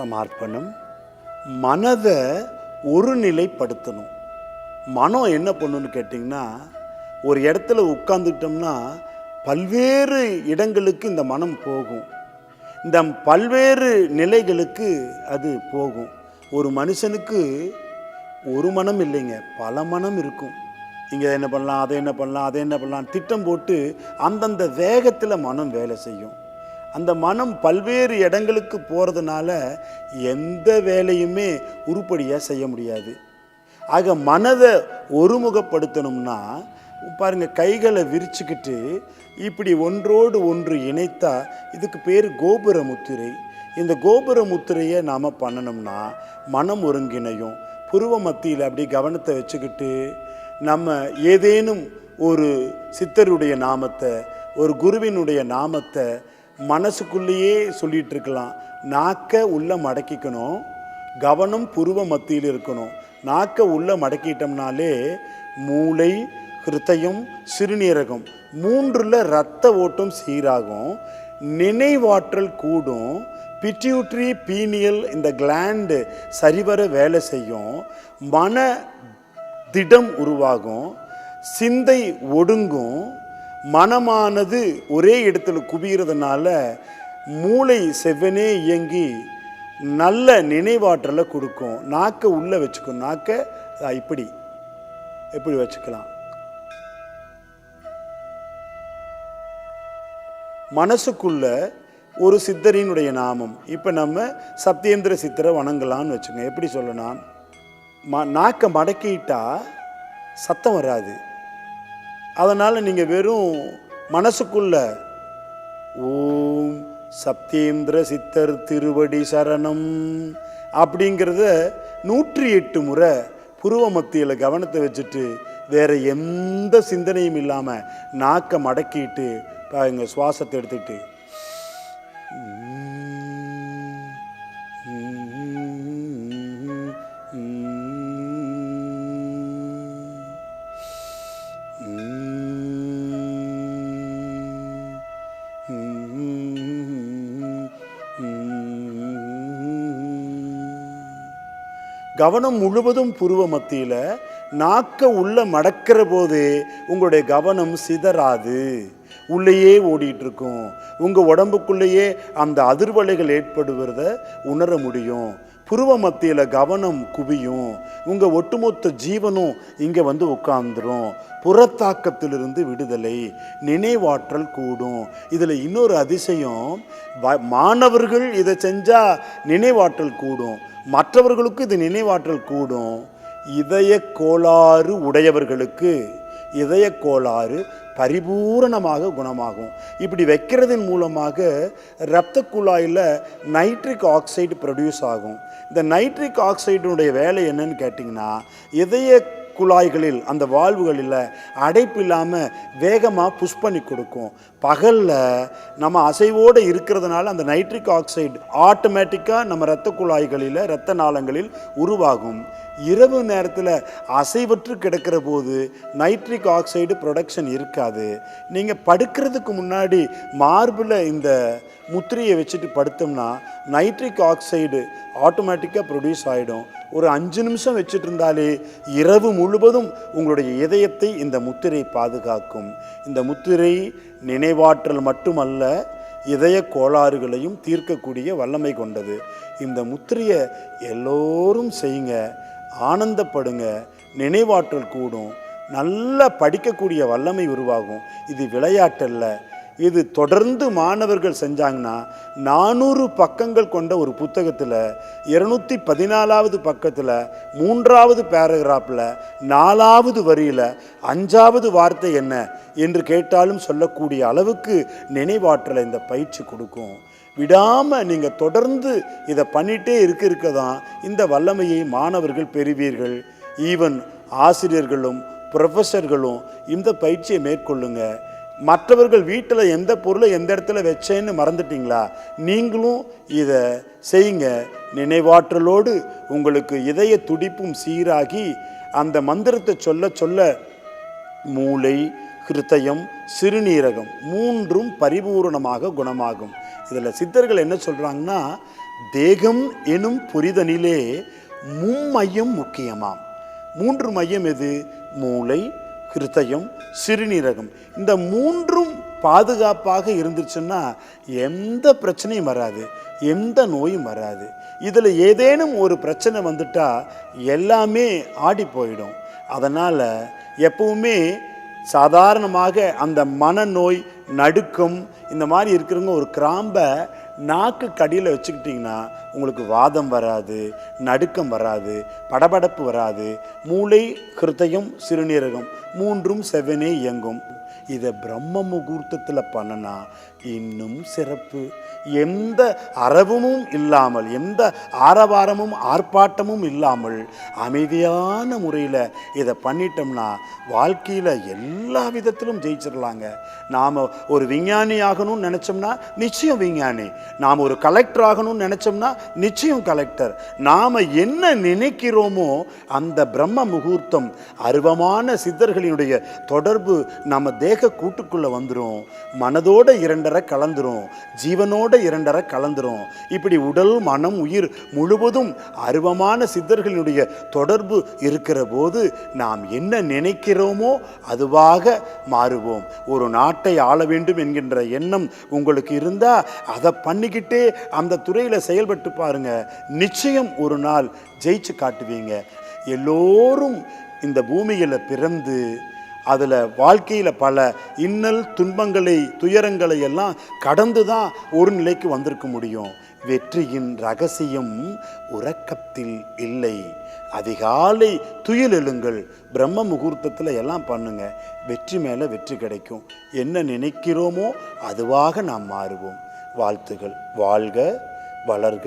சமார்ப்பணம் மனதை ஒருநிலைப்படுத்தணும் மனம் என்ன பண்ணுன்னு கேட்டிங்கன்னா ஒரு இடத்துல உட்காந்துக்கிட்டோம்னா பல்வேறு இடங்களுக்கு இந்த மனம் போகும். இந்த பல்வேறு நிலைகளுக்கு அது போகும். ஒரு மனுஷனுக்கு ஒரு மனம் இல்லைங்க பல மனம் இருக்கும். இங்கே என்ன பண்ணலாம் அதை என்ன பண்ணலாம் அதை என்ன பண்ணலாம் திட்டம் போட்டு அந்தந்த வேகத்தில் மனம் வேலை செய்யும். அந்த மனம் பல்வேறு இடங்களுக்கு போகிறதுனால எந்த வேலையுமே உருப்படியாக செய்ய முடியாது. ஆக மனதை ஒருமுகப்படுத்தணும்னா பாருங்கள் கைகளை விரிச்சுக்கிட்டு இப்படி ஒன்றோடு ஒன்று இணைத்தா இதுக்கு பேர் கோபுர முத்திரை. இந்த கோபுர முத்திரையை நாம் பண்ணணும்னா மனம் ஒருங்கிணையும். புருவ மத்தியில் அப்படி கவனத்தை வச்சுக்கிட்டு நம்ம ஏதேனும் ஒரு சித்தருடைய நாமத்தை ஒரு குருவினுடைய நாமத்தை மனசுக்குள்ளேயே சொல்லிகிட்டு இருக்கலாம் நாக்கை உள்ளே மடக்கிக்கணும். கவனம் புருவ மத்தியில் இருக்கணும். நாக்கை உள்ளே மடக்கிட்டோம்னாலே மூளை ஹிருதயம் சிறுநீரகம் மூன்றில் ரத்த ஓட்டம் சீராகும். நினைவாற்றல் கூடும். பிட்யூட்ரி பீனியல் இந்த கிளாண்டு சரிவர வேலை செய்யும். மன திடம் உருவாகும். சிந்தை ஒடுங்கும். மனமானது ஒரே இடத்துல குவிகிறதுனால மூளை செவ்வனே இயங்கி நல்ல நினைவாற்றலை கொடுக்கும். நாக்கை உள்ளே வச்சுக்கும். நாக்கை இப்படி. எப்படி வச்சுக்கலாம். மனசுக்குள்ள ஒரு சித்தரினுடைய நாமம். இப்போ நம்ம சத்யேந்திர சித்தரை வணங்கலாம்னு வச்சுங்க எப்படி சொல்லலாம் ம நாக்கை மடக்கிட்டா சத்தம் வராது. அதனால் நீங்கள் வெறும் மனசுக்குள்ள ஓம் சத்யேந்திர சித்தர் திருவடி சரணம் அப்படிங்கிறத நூற்றி எட்டு முறை புருவ மத்தியில் கவனத்தை வச்சுட்டு வேற எந்த சிந்தனையும் இல்லாமல் நாக்கை மடக்கிட்டு எங்கள் சுவாசத்தை எடுத்துக்கிட்டு. கவனம் முழுவதும் புருவ மத்தியில் நாக்க உள்ள மடக்கிற போது உங்களுடைய கவனம் சிதறாது. உள்ளேயே ஓடிட்டுருக்கும். உங்கள் உடம்புக்குள்ளேயே அந்த அதிர்வலைகள் ஏற்படுவதை உணர முடியும். புருவ மத்தியில் கவனம் குவியும். உங்கள் ஒட்டுமொத்த ஜீவனும் இங்கே வந்து உட்காந்துரும் புறத்தாக்கத்திலிருந்து விடுதலை நினைவாற்றல் கூடும். இதில் இன்னொரு அதிசயம் வ- மாணவர்கள் இதை செஞ்சால் நினைவாற்றல் கூடும். மற்றவர்களுக்கு இது நினைவாற்றல் கூடும். இதய கோளாறு உடையவர்களுக்கு இதய கோளாறு பரிபூரணமாக குணமாகும். இப்படி வைக்கிறதன் மூலமாக இரத்த குழாயில் நைட்ரிக் ஆக்சைடு ப்ரொடியூஸ் ஆகும். இந்த நைட்ரிக் ஆக்சைடுனுடைய வேலை என்னன்னு கேட்டிங்கன்னா இதய குழாய்களில் அந்த வாழ்வுகளில் அடைப்பு இல்லாமல் வேகமாக புஷ் பண்ணி கொடுக்கும். பகலில் நம்ம அசைவோடு இருக்கிறதுனால அந்த நைட்ரிக் ஆக்சைடு ஆட்டோமேட்டிக்காக நம்ம இரத்த குழாய்களில் இரத்த நாளங்களில் உருவாகும். இரவு நேரத்தில் அசைவற்று கிடக்கிற போது நைட்ரிக் ஆக்சைடு ப்ரொடக்ஷன் இருக்காது. நீங்கள் படுக்கிறதுக்கு முன்னாடி மார்பில் இந்த முத்திரையை வச்சுட்டு படுத்தோம்னா நைட்ரிக் ஆக்சைடு ஆட்டோமேட்டிக்காக ப்ரொடியூஸ் ஆகிடும் ஒரு அஞ்சு நிமிஷம் வச்சுட்டு இருந்தாலே இரவு முழுவதும் உங்களுடைய இதயத்தை இந்த முத்திரை பாதுகாக்கும். இந்த முத்திரை நினைவாற்றல் மட்டுமல்ல இதய கோளாறுகளையும் தீர்க்கக்கூடிய வல்லமை கொண்டது. இந்த முத்திரையை எல்லோரும் செய்யுங்க ஆனந்தப்படுங்க நினைவாற்றல் கூடும். நல்லா படிக்கக்கூடிய வல்லமை உருவாகும். இது விளையாட்டல்ல. இது தொடர்ந்து மாணவர்கள் செஞ்சாங்கன்னா நானூறு பக்கங்கள் கொண்ட ஒரு புத்தகத்தில் இருநூற்றி பதினாலாவது பக்கத்தில் மூன்றாவது பேராகிராஃபில் நாலாவது வரியில் அஞ்சாவது வார்த்தை என்ன என்று கேட்டாலும் சொல்லக்கூடிய அளவுக்கு நினைவாற்றலை இந்த பயிற்சி கொடுக்கும். விடாமல் நீங்கள் தொடர்ந்து இதை பண்ணிகிட்டே இருக்க இருக்க தான் இந்த வல்லமையை மாணவர்கள் பெறுவீர்கள். ஈவன் ஆசிரியர்களும் ப்ரொஃபஸர்களும் இந்த பயிற்சியை மேற்கொள்ளுங்கள் மற்றவர்கள் வீட்டில் எந்த பொருளை எந்த இடத்துல வச்சேன்னு மறந்துட்டீங்களா? நீங்களும் இதை செய்யுங்க. நினைவாற்றலோடு உங்களுக்கு இதய துடிப்பும் சீராகி அந்த மந்திரத்தை சொல்ல சொல்ல மூளை ஹிருதயம் சிறுநீரகம் மூன்றும் பரிபூரணமாக குணமாகும். இதில் சித்தர்கள் என்ன சொல்கிறாங்கன்னா தேகம் எனும் புரிதனிலே மும்மையம் முக்கியமாம். மூன்று மையம் எது? மூளை ஹிருதயம் சிறுநீரகம். இந்த மூன்றும் பாதுகாப்பாக இருந்துச்சுன்னா எந்த பிரச்சனையும் வராது எந்த நோயும் வராது. இதில் ஏதேனும் ஒரு பிரச்சனை வந்துட்டால் எல்லாமே ஆடி போயிடும். அதனால் எப்பவுமே சாதாரணமாக அந்த மனநோய் நடுக்கம் இந்த மாதிரி இருக்கிறவங்க ஒரு கிராம்பை நாக்கு கடியில் வச்சுக்கிட்டிங்கன்னா உங்களுக்கு வாதம் வராது நடுக்கம் வராது படபடப்பு வராது மூளை ஹிருதயம் சிறுநீரகம் மூன்றும் செவனே இயங்கும். இதை பிரம்ம முகூர்த்தத்தில் பண்ணனா இன்னும் சிறப்பு. எந்த அரவமும் இல்லாமல் எந்த ஆரவாரமும் ஆர்ப்பாட்டமும் இல்லாமல் அமைதியான முறையில் இதை பண்ணிட்டோம்னா வாழ்க்கையில் எல்லா விதத்திலும் ஜெயிச்சிடலாங்க நாம் ஒரு விஞ்ஞானி ஆகணும்னு நினச்சோம்னா நிச்சயம் விஞ்ஞானி. நாம் ஒரு கலெக்டர் ஆகணும்னு நினச்சோம்னா நிச்சயம் கலெக்டர் நாம் என்ன நினைக்கிறோமோ அந்த பிரம்ம முகூர்த்தம் அருவமான சித்தர்களினுடைய தொடர்பு நம்ம தேக கூட்டுக்குள்ளே வந்துடும் மனதோட இரண்டரை கலந்துரும். ஜீவனோட இரண்டரை கலந்துரும். இப்படி உடல் மனம் உயிர் முழுவதும் அருவமான சித்தர்களினுடைய தொடர்பு இருக்கிற போது நாம் என்ன நினைக்கிறோமோ அதுவாக மாறுவோம். ஒரு நாட்டை ஆள வேண்டும் என்கின்ற எண்ணம் உங்களுக்கு இருந்தால் அதை பண்ணிக்கிட்டே அந்த துறையில் செயல்பட்டு பாருங்க. நிச்சயம் ஒரு நாள் ஜெயிச்சு காட்டுவீங்க. எல்லோரும் இந்த பூமியில் பிறந்து அதில் வாழ்க்கையில் பல இன்னல் துன்பங்களை துயரங்களை எல்லாம் கடந்து தான் ஒரு நிலைக்கு வந்திருக்க முடியும். வெற்றியின் ரகசியம் உறக்கத்தில் இல்லை. அதிகாலை துயில் எழுங்கள். பிரம்ம முகூர்த்தத்தில் எல்லாம் பண்ணுங்க. வெற்றி மேலே வெற்றி கிடைக்கும். என்ன நினைக்கிறோமோ அதுவாக நாம் மாறுவோம். வாழ்த்துகள். வாழ்க வளர்க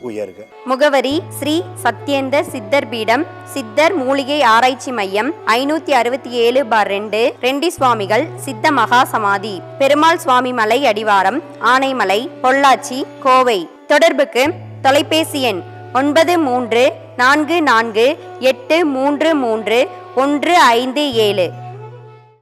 உயர்க. முகவரி ஸ்ரீ சத்யேந்தர் சித்தர் பீடம் சித்தர் மூலிகை ஆராய்ச்சி மையம் ஐநூத்தி அறுபத்தி ஏழு பார் ரெண்டு ரெண்டி சுவாமிகள் சித்த மகா சமாதி பெருமாள் சுவாமி மலை அடிவாரம் ஆனைமலை பொள்ளாச்சி கோவை. தொடர்புக்கு தொலைபேசி எண் ஒன்பது மூன்று நான்கு நான்கு எட்டு மூன்று மூன்று ஒன்று ஐந்து ஏழு.